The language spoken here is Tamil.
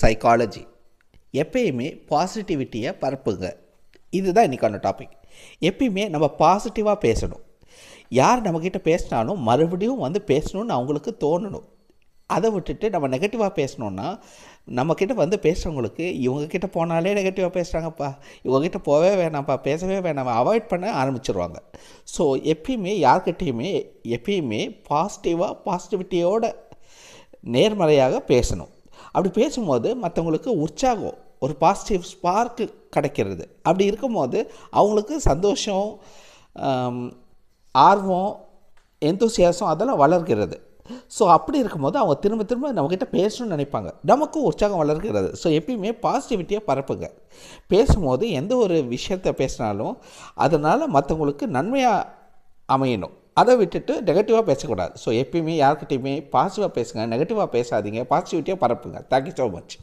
சைக்காலஜி எப்பயுமே பாசிட்டிவிட்டியை பரப்புங்க. இதுதான் இன்றைக்கான டாபிக் எப்பயுமே நம்ம பாசிட்டிவாக பேசணும். யார் நம்மக்கிட்ட பேசினாலும் மறுபடியும் வந்து பேசணும்னு அவங்களுக்கு தோணணும். அதை விட்டுட்டு நம்ம நெகட்டிவாக பேசணுன்னா நம்மக்கிட்ட வந்து பேசுகிறவங்களுக்கு இவங்கக்கிட்ட போனாலே நெகட்டிவாக பேசுகிறாங்கப்பா இவங்ககிட்ட போகவே வேணாம்ப்பா பேசவே வேணாம். அவாய்ட் பண்ண ஆரம்பிச்சிருவாங்க. ஸோ எப்பயுமே யார்கிட்டேயுமே எப்பயுமே பாசிட்டிவாக பாசிட்டிவிட்டியோட நேர்மறையாக பேசணும். அப்படி பேசும்போது மற்றவங்களுக்கு உற்சாகம் ஒரு பாசிட்டிவ் ஸ்பார்க்கு கிடைக்கிறது. அப்படி இருக்கும்போது அவங்களுக்கு சந்தோஷம் ஆர்வம் எந்தோசியாசம் அதெல்லாம் வளர்கிறது. ஸோ அப்படி இருக்கும்போது அவங்க திரும்ப திரும்ப நம்மக்கிட்ட பேசணும்னு நினைப்பாங்க. நமக்கும் உற்சாகம் வளர்கிறது. ஸோ எப்பயுமே பாசிட்டிவிட்டியாக பரப்புங்க. பேசும்போது எந்த ஒரு விஷயத்தை பேசினாலும் அதனால் மற்றவங்களுக்கு நன்மையாக அமையணும். அதை விட்டுட்டு நெகட்டிவாக பேசக்கூடாது. ஸோ எப்பயுமே யார்கிட்டையுமே பாசிட்டிவாக பேசுங்க நெகட்டிவாக பேசாதீங்க பாசிட்டிவிட்டியாக பரப்புங்க. Thank you so much